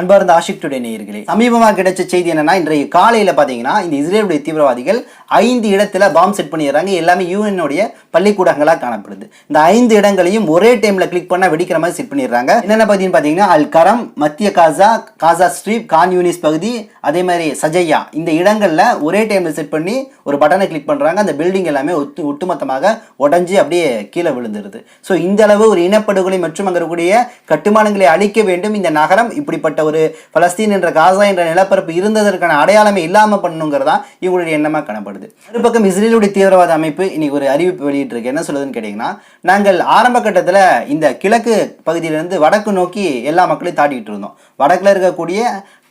அன்பார்ந்த ஆஷிக் டுடே நேயர்களே சமீபமாக கிடைச்ச செய்தி என்னன்னா இன்றைய காலையில் பார்த்தீங்கன்னா இந்த இஸ்ரேலுடைய தீவிரவாதிகள் ஐந்து இடத்துல பாம் செட் பண்ணிடுறாங்க. எல்லாமே யூஎன்னுடைய பள்ளிக்கூடங்களா காணப்படுது. இந்த ஐந்து இடங்களையும் ஒரே டைம்ல கிளிக் பண்ணால் வெடிக்கிற மாதிரி செட் பண்ணிடுறாங்க. என்னென்ன பார்த்தீங்கன்னு பாத்தீங்கன்னா அல் கரம் மத்திய காசா காசா ஸ்ட்ரீப் கான் யூனிஸ் பகுதி அதே மாதிரி சஜையா. இந்த இடங்கள்ல ஒரே டைம்ல செட் பண்ணி ஒரு பட்டனை கிளிக் பண்றாங்க. அந்த பில்டிங் எல்லாமே ஒத்து ஒட்டுமொத்தமாக உடஞ்சி அப்படியே கீழே விழுந்துருது. ஸோ இந்த அளவு ஒரு இனப்படுகொலை மற்றும் அங்கே இருக்கக்கூடிய கட்டுமானங்களை அழிக்க வேண்டும். இந்த நகரம் இப்படிப்பட்ட ஒரு பலஸ்தீன் என்ற காசா என்ற நிலப்பரப்பு இருந்ததற்கான அடையாளமே இல்லாமல் பண்ணணுங்கிறதா இவங்களுடைய எண்ணமாக காணப்படுது. மறுபக்கம் இஸ்ரேலுடைய தீவிரவாத அமைப்பு இன்னைக்கு ஒரு அறிவிப்பு வெளியிட்டிருக்கு. என்ன சொல்லுதுன்னு கேட்டிங்கன்னா நாங்கள் ஆரம்ப கட்டத்தில் இந்த கிழக்கு பகுதியிலிருந்து வடக்கு நோக்கி எல்லா மக்களையும் தாட்டிட்டு இருந்தோம். வடக்கில் இருக்கக்கூடிய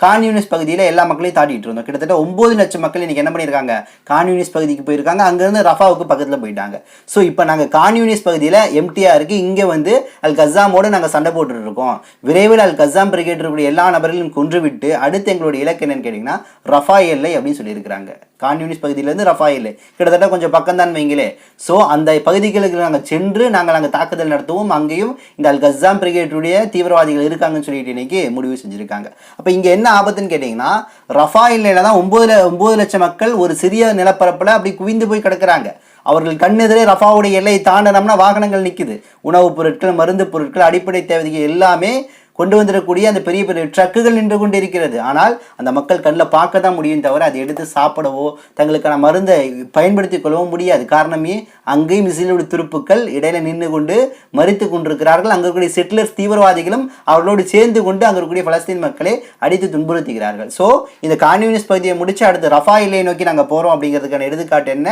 கான்யூனிஸ்ட் பகுதியில் எல்லா மக்களையும் தாட்டிகிட்டு இருந்தோம். கிட்டத்தட்ட ஒம்பது லட்சம் மக்கள் இன்றைக்கி என்ன பண்ணியிருக்காங்க? கான்யூனிஸ் பகுதிக்கு போயிருக்காங்க. அங்கேருந்து ரஃபாவுக்கு பக்கத்தில் போயிட்டாங்க. ஸோ இப்போ நாங்கள் கான்யூனிஸ் பகுதியில் எம்டிஆர் இருக்குது இங்கே வந்து அல் கசாமோடு நாங்கள் சண்டை போட்டுட்டு இருக்கோம். விரைவில் அல் கசாம் பிரிகேட் இருக்கக்கூடிய எல்லா நபர்களையும் கொன்றுவிட்டு அடுத்து எங்களுடைய இலக்கு என்னன்னு கேட்டிங்கன்னா ரஃபா எல்லை அப்படின்னு சொல்லியிருக்கிறாங்க. கான்யூனிஸ்ட் பகுதியிலேருந்து ரஃபா எல்லை. கிட்டத்தட்ட கொஞ்சம் பக்கம் தான் வைங்களே. ஸோ அந்த பகுதிகளுக்கு நாங்கள் சென்று நாங்கள் நாங்கள் தாக்குதல் நடத்துவோம். அங்கேயும் இந்த அல் கசாம் பிரிகேட்டுடைய தீவிரவாதிகள் இருக்காங்கன்னு சொல்லிட்டு இன்னைக்கு முடிவு செஞ்சுருக்காங்க. அப்போ இங்கே என்ன ஆபத்துன்னு கேட்டிங்கன்னா ரஃபா எல்லையில் தான் ஒம்பது ஒம்பது லட்சம் மக்கள் ஒரு சிறிய நிலப்பரப்பில் அப்படி குவிந்து போய் கிடக்குறாங்க. அவர்கள் கண்ணெதிரே ரஃபாவுடைய எல்லையை தாண்டினோம்னா வாகனங்கள் நிற்குது உணவுப் பொருட்கள் மருந்து பொருட்கள் அடிப்படை தேவைகள் எல்லாமே கொண்டு வந்துடக்கூடிய அந்த பெரிய பெரிய ட்ரக்குகள் நின்று கொண்டு இருக்கிறது ஆனால் அந்த மக்கள் கண்ணில் பார்க்க தான் முடியும் தவிர அதை எடுத்து சாப்பிடவோ தங்களுக்கான மருந்தை பயன்படுத்தி கொள்ளவும் முடியாது. காரணமே அங்கேயும் இஸ்ரேலுடைய துருப்புக்கள் இடையில நின்று கொண்டு மறித்து கொண்டிருக்கிறார்கள். அங்கே இருக்கக்கூடிய செட்டிலர்ஸ் தீவிரவாதிகளும் அவர்களோடு சேர்ந்து கொண்டு அங்கே இருக்கக்கூடிய பலஸ்தீன் மக்களை அடித்து துன்புறுத்துகிறார்கள். ஸோ இந்த கான்யூனிஸ்ட் பகுதியை முடிச்சு அடுத்து ரஃபா எல்லையை நோக்கி நாங்கள் போகிறோம் அப்படிங்கிறதுக்கான எடுத்துக்காட்டு என்ன?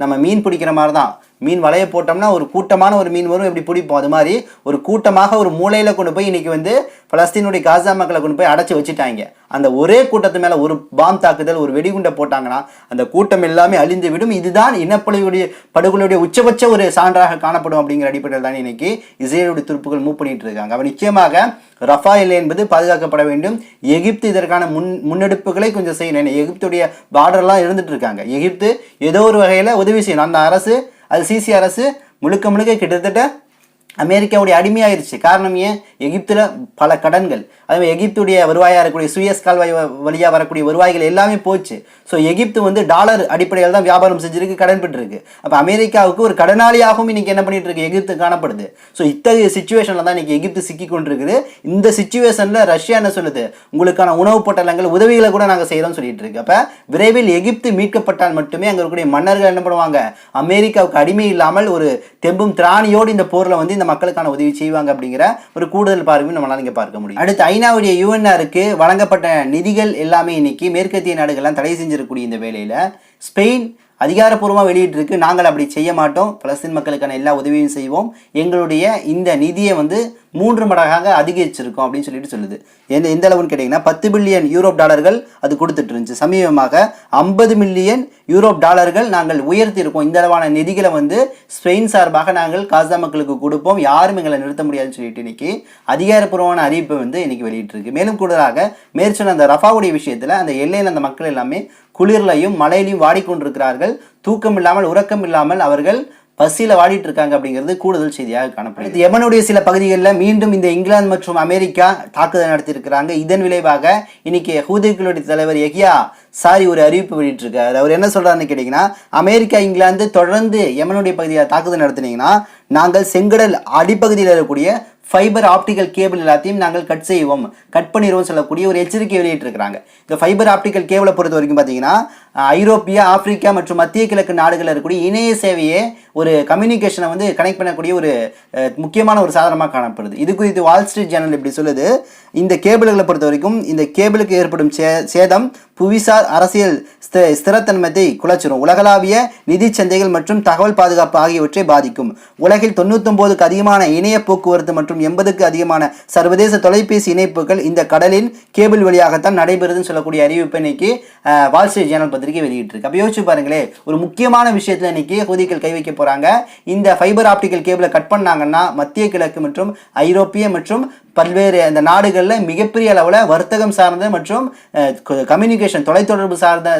நம்ம மீன் பிடிக்கிற மாதிரி தான் மீன் வலையை போட்டோம்னா ஒரு கூட்டமான ஒரு மீன் வரும் எப்படி பிடிப்போம்? அது மாதிரி ஒரு கூட்டமாக ஒரு மூலையில் கொண்டு போய் இன்றைக்கி வந்து பலஸ்தீனுடைய காசா மக்களை கொண்டு போய் அடைச்சி வச்சுட்டாங்க. அந்த ஒரே கூட்டத்து மேலே ஒரு பாம் தாக்குதல் ஒரு வெடிகுண்டை போட்டாங்கன்னா அந்த கூட்டம் எல்லாமே அழிந்து விடும். இதுதான் இனப்படுகொலையுடைய படுகொலையுடைய உச்சபட்ச ஒரு சான்றாக காணப்படும் அப்படிங்கிற அடிப்படையில் தான் இன்னைக்கு இஸ்ரேலுடைய துருப்புகள் மூவ் பண்ணிட்டு இருக்காங்க. அவன் நிச்சயமாக ரஃபா எல்லை என்பது பாதுகாக்கப்பட வேண்டும். எகிப்து இதற்கான முன் முன்னெடுப்புகளை கொஞ்சம் செய்யணும். எகிப்துடைய பார்டர்லாம் இருந்துட்டு இருக்காங்க. எகிப்து ஏதோ ஒரு வகையில் உதவி செய்யணும். அந்த அரசு அது சிசி அரசு முழுக்க முழுக்க கிட்டத்தட்ட அமெரிக்காவுடைய அடிமையாயிருச்சு. காரணம் ஏன்? எகிப்தில் பல கடன்கள். அதே எகிப்துடைய வருவாயாக இருக்கக்கூடிய சுயஸ் கால்வாய் வழியாக வரக்கூடிய வருவாய்கள் எல்லாமே போச்சு. ஸோ எகிப்து வந்து டாலர் அடிப்படையில் தான் வியாபாரம் செஞ்சிருக்கு கடன் பெற்றிருக்கு. அப்போ அமெரிக்காவுக்கு ஒரு கடனாளியாகவும் இன்றைக்கி என்ன பண்ணிட்டு இருக்கு எகிப்து காணப்படுது. ஸோ இத்தகைய சுச்சுவேஷனில் தான் இன்றைக்கி எகிப்து சிக்கி கொண்டிருக்குது. இந்த சுச்சுவேஷனில் ரஷ்யா என்ன சொல்லுது? உங்களுக்கான உணவுப் பொட்டலங்கள் உதவிகளை கூட நாங்கள் செய்கிறோம்னு சொல்லிட்டு இருக்கு அப்போ விரைவில் எகிப்து மீட்கப்பட்டால் மட்டுமே அங்கே இருக்கக்கூடிய மன்னர்கள் என்ன பண்ணுவாங்க? அமெரிக்காவுக்கு அடிமை இல்லாமல் ஒரு தெம்பும் திராணியோடு இந்த போரில் வந்து இந்த மக்களுக்கான உதவி செய்வாங்க அப்படிங்கிற ஒரு கூடுதல் பார்வையும் நம்மளால் இங்கே பார்க்க முடியும். அடுத்து ஐநாவுடைய யூஎன்ஆருக்கு வழங்கப்பட்ட நிதிகள் எல்லாமே இன்னைக்கு மேற்கத்திய நாடுகள்லாம் தடை செஞ்சிருக்கக்கூடிய இந்த வேலையில் ஸ்பெயின் அதிகாரப்பூர்வமாக வெளியிட்டிருக்கு. நாங்கள் அப்படி செய்ய மாட்டோம். பலஸ்தீன் மக்களுக்கான எல்லா உதவியும் செய்வோம். எங்களுடைய இந்த நிதியை வந்து மூன்று மடங்காக அதிகரிச்சிருக்கோம் அப்படின்னு சொல்லிட்டு சொல்லுது. எந்த எந்த அளவுன்னு கேட்டிங்கன்னா பத்து பில்லியன் யூரோப் டாலர்கள் அது கொடுத்துட்டு இருந்துச்சு. சமீபமாக ஐம்பது மில்லியன் யூரோப் டாலர்கள் நாங்கள் உயர்த்தியிருக்கோம். இந்த அளவான நிதிகளை வந்து ஸ்பெயின் சார்பாக நாங்கள் காசா மக்களுக்கு கொடுப்போம். யாரும் எங்களை நிறுத்த முடியாதுன்னு சொல்லிட்டு இன்னைக்கு அதிகாரப்பூர்வமான அறிவிப்பை வந்து இன்னைக்கு வெளியிட்டிருக்கு. மேலும் கூடுதலாக மேற்சொன்ன அந்த ரஃபாவுடைய விஷயத்தில் அந்த எல்லையில் அந்த மக்கள் எல்லாமே குளிர்லையும் மழையிலையும் வாடிக்கொண்டிருக்கிறார்கள். தூக்கம் இல்லாமல் உறக்கம் இல்லாமல் அவர்கள் பசியில் வாடிட்டு இருக்காங்க அப்படிங்கிறது கூடுதல் செய்தியாக காணப்படுது யமனுடைய சில பகுதிகளில் மீண்டும் இந்த இங்கிலாந்து மற்றும் அமெரிக்கா தாக்குதல் நடத்தியிருக்கிறாங்க. இதன் விளைவாக இன்னைக்கு ஹூதிகளுடைய தலைவர் எகியா சாரி ஒரு அறிவிப்பு வெளியிட்டிருக்காரு. அவர் என்ன சொல்கிறாருன்னு கேட்டிங்கன்னா அமெரிக்கா இங்கிலாந்து தொடர்ந்து யமனுடைய பகுதியில் தாக்குதல் நடத்தினீங்கன்னா நாங்கள் செங்கடல் அடிப்பகுதியில் இருக்கக்கூடிய ஃபைபர் ஆப்டிக்கல் கேபிள் எல்லாத்தையும் நாங்கள் கட் செய்வோம். கட் பண்ணிடுவோம் சொல்லக்கூடிய ஒரு எச்சரிக்கை வெளியிட்டிருக்கிறாங்க. இந்த ஃபைபர் ஆப்டிக்கல் கேபிளை பொறுத்த வரைக்கும் பார்த்தீங்கன்னா ஐரோப்பியா ஆப்பிரிக்கா மற்றும் மத்திய கிழக்கு நாடுகளில் இருக்கக்கூடிய இணைய சேவையே ஒரு கம்யூனிகேஷனை வந்து கனெக்ட் பண்ணக்கூடிய ஒரு முக்கியமான ஒரு சாதனமாக காணப்படுது. இது குறித்து வால் ஸ்ட்ரீட் ஜேர்னல் இப்படி சொல்லுது. இந்த கேபிள்களை பொறுத்த வரைக்கும் இந்த கேபிளுக்கு ஏற்படும் சே சேதம் புவிசார் அரசியல் ஸ்திரத்தன்மத்தை குலைச்சிரும். உலகளாவிய நிதி சந்தைகள் மற்றும் தகவல் பாதுகாப்பு ஆகியவற்றை பாதிக்கும். உலகில் தொண்ணூத்தொம்போதுக்கு அதிகமான இணைய போக்குவரத்து மற்றும் எண்பதுக்கு அதிகமான சர்வதேச தொலைபேசி இணைப்புகள் இந்த கடலின் கேபிள் வழியாகத்தான் நடைபெறுதுன்னு சொல்லக்கூடிய அறிவிப்பை இன்னைக்கு வால் ஸ்ட்ரீட் ஜேர்னல் பத்திரிகை வெளியிட்டிருக்கு. அப்போ யோசிச்சு பாருங்களே ஒரு முக்கியமான விஷயத்தில் இன்னைக்கு ஹூதிகள் கை வைக்க போறாங்க. இந்த ஃபைபர் ஆப்டிக்கல் கேபிளை கட் பண்ணாங்கன்னா மத்திய கிழக்கு மற்றும் ஐரோப்பிய மற்றும் பல்வேறு அந்த நாடுகளில் மிகப்பெரிய அளவில் வர்த்தகம் சார்ந்த மற்றும் கம்யூனிகேஷன் தொலைத்தொடர்பு சார்ந்த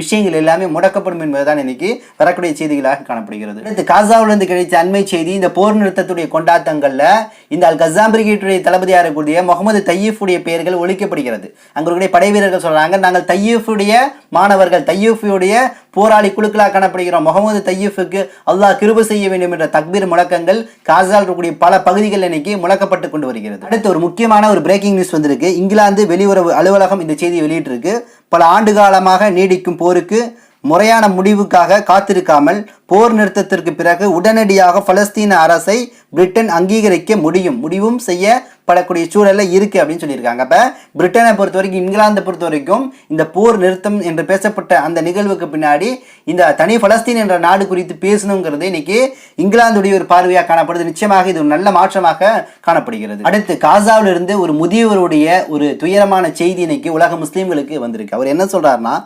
விஷயங்கள் எல்லாமே முடக்கப்படும் என்பதுதான் இன்னைக்கு வரக்கூடிய செய்திகளாக காணப்படுகிறது. அடுத்து காசாவிலிருந்து கிடைத்த அண்மை செய்தி இந்த போர் நிறுத்தத்துடைய கொண்டாட்டங்களில் இந்த அல் கசாம் பிரிகேட்டுடைய தளபதியாக இருக்கக்கூடிய முகமது தையீஃபுடைய பெயர்கள் ஒழிக்கப்படுகிறது. அங்கே இருக்கக்கூடிய படை வீரர்கள் சொல்கிறாங்க நாங்கள் தையீஃபுடைய மாணவர்கள் தையீஃபுடைய போராளி குழுக்களாக காணப்படுகிறோம். முகமது தையீஃபுக்கு அல்லாஹ் கிருப செய்ய வேண்டும் என்ற தக்பீர் முழக்கங்கள் காசால் இருக்கக்கூடிய பல பகுதிகள் இன்னைக்கு முழக்கப்பட்டு கொண்டு வருகிறது. அடுத்து ஒரு முக்கியமான ஒரு பிரேக்கிங் நியூஸ் வந்திருக்கு. இங்கிலாந்து வெளியுறவு அலுவலகம் இந்த செய்தியை வெளியிட்டிருக்கு. பல ஆண்டு காலமாக நீடிக்கும் போருக்கு முறையான முடிவுக்காக காத்திருக்காமல் போர் நிறுத்தத்திற்கு பிறகு உடனடியாக பலஸ்தீன அரசை பிரிட்டன் அங்கீகரிக்க முடியும். முடிவும் செய்ய படக்கூடிய சூழலில் இருக்குது அப்படின்னு சொல்லியிருக்காங்க. அப்போ பிரிட்டனை பொறுத்த வரைக்கும் இங்கிலாந்தை பொறுத்த வரைக்கும் இந்த போர் நிறுத்தம் என்று பேசப்பட்ட அந்த நிகழ்வுக்கு பின்னாடி இந்த தனி பலஸ்தீன் என்ற நாடு குறித்து பேசணுங்கிறது இன்னைக்கு இங்கிலாந்துடைய ஒரு பார்வையாக காணப்படுது. நிச்சயமாக இது ஒரு நல்ல மாற்றமாக காணப்படுகிறது. அடுத்து காசாவிலிருந்து ஒரு முதியவருடைய ஒரு துயரமான செய்தி இன்னைக்கு உலக முஸ்லீம்களுக்கு வந்திருக்கு. அவர் என்ன சொல்கிறாருன்னா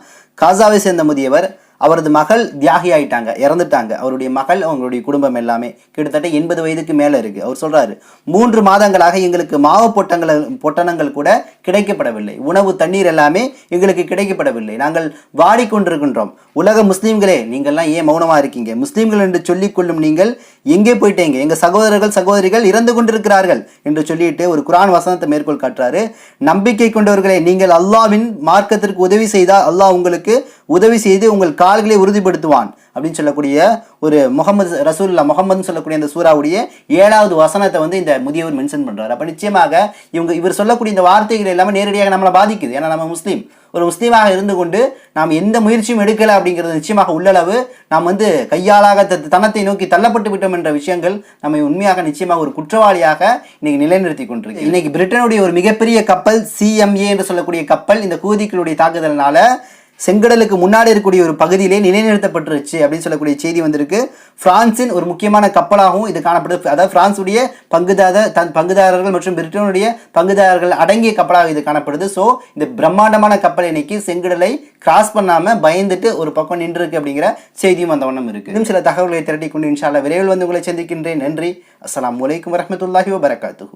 காசாவை சேர்ந்த முதியவர் அவரது மகள் தியாகி ஆயிட்டாங்க இறந்துட்டாங்க. அவருடைய மகள் அவங்களுடைய குடும்பம் எல்லாமே கிட்டத்தட்ட எண்பது வயதுக்கு மேலே இருக்கு. அவர் சொல்றாரு மூன்று மாதங்களாக எங்களுக்கு மாவு பொட்டங்கள் பொட்டணங்கள் கூட கிடைக்கப்படவில்லை. உணவு தண்ணீர் எல்லாமே எங்களுக்கு கிடைக்கப்படவில்லை. நாங்கள் வாடிக்கொண்டிருக்கின்றோம். உலக முஸ்லீம்களே நீங்கள்லாம் ஏன் மௌனமா இருக்கீங்க? முஸ்லீம்கள் என்று சொல்லிக் கொள்ளும் நீங்கள் எங்கே போயிட்டீங்க? எங்க சகோதரர்கள் சகோதரிகள் இறந்து கொண்டிருக்கிறார்கள் என்று சொல்லிட்டு ஒரு குரான் வசனத்தை மேற்கோள் காட்டுறாரு. நம்பிக்கை கொண்டவர்களே நீங்கள் அல்லாவின் மார்க்கத்திற்கு உதவி செய்தால் அல்லாஹ் உங்களுக்கு உதவி செய்து உங்கள் கால்களை உறுதிப்படுத்துவான் அப்படின்னு சொல்லக்கூடிய ஒரு முகமது ரசூல்லா முகமதுன்னு சொல்லக்கூடிய அந்த சூறாவுடைய ஏழாவது வசனத்தை வந்து இந்த முதியவர் மென்ஷன் பண்றாரு. அப்ப நிச்சயமாக இவங்க இவர் சொல்லக்கூடிய இந்த வார்த்தைகள் எல்லாமே நேரடியாக நம்மளை பாதிக்குது. ஏன்னா நம்ம முஸ்லீம். ஒரு முஸ்லீமாக இருந்து கொண்டு நாம் எந்த முயற்சியும் எடுக்கல அப்படிங்கிறது நிச்சயமாக உள்ளளவு நாம் வந்து கையாளாக த- தனத்தை நோக்கி தள்ளப்பட்டு விட்டோம் என்ற விஷயங்கள் நம்மை உண்மையாக நிச்சயமாக ஒரு குற்றவாளியாக இன்னைக்கு நிலைநிறுத்தி கொண்டிருக்கு. இன்னைக்கு பிரிட்டனுடைய ஒரு மிகப்பெரிய கப்பல் சிஎம்ஏ என்று சொல்லக்கூடிய கப்பல் இந்த கூதிகளுடைய தாக்குதலினால செங்கடலுக்கு முன்னாடி இருக்கக்கூடிய ஒரு பகுதியிலே நிலைநிறுத்தப்பட்டுருச்சு அப்படின்னு சொல்லக்கூடிய செய்தி வந்திருக்கு. பிரான்சின் ஒரு முக்கியமான கப்பலாகவும் இது காணப்படுது. அதாவது பிரான்ஸுடைய பங்குதாத தன் பங்குதாரர்கள் மற்றும் பிரிட்டனுடைய பங்குதாரர்கள் அடங்கிய கப்பலாக இது காணப்படுது. ஸோ இந்த பிரம்மாண்டமான கப்பல் இன்னைக்கு செங்கடலை கிராஸ் பண்ணாமல் பயந்துட்டு ஒரு பக்கம் நின்றுருக்கு அப்படிங்கிற செய்தியும் அந்த வண்ணம் இருக்கு. இன்னும் சில தகவல்களை திரட்டி கொண்டு இன்ஷால்லா விரைவில் வந்து உங்களை சந்திக்கின்றேன். நன்றி. அஸ்லாம் வலைக்கம் வரமத்துல்லாஹி வபரகாத்துஹு.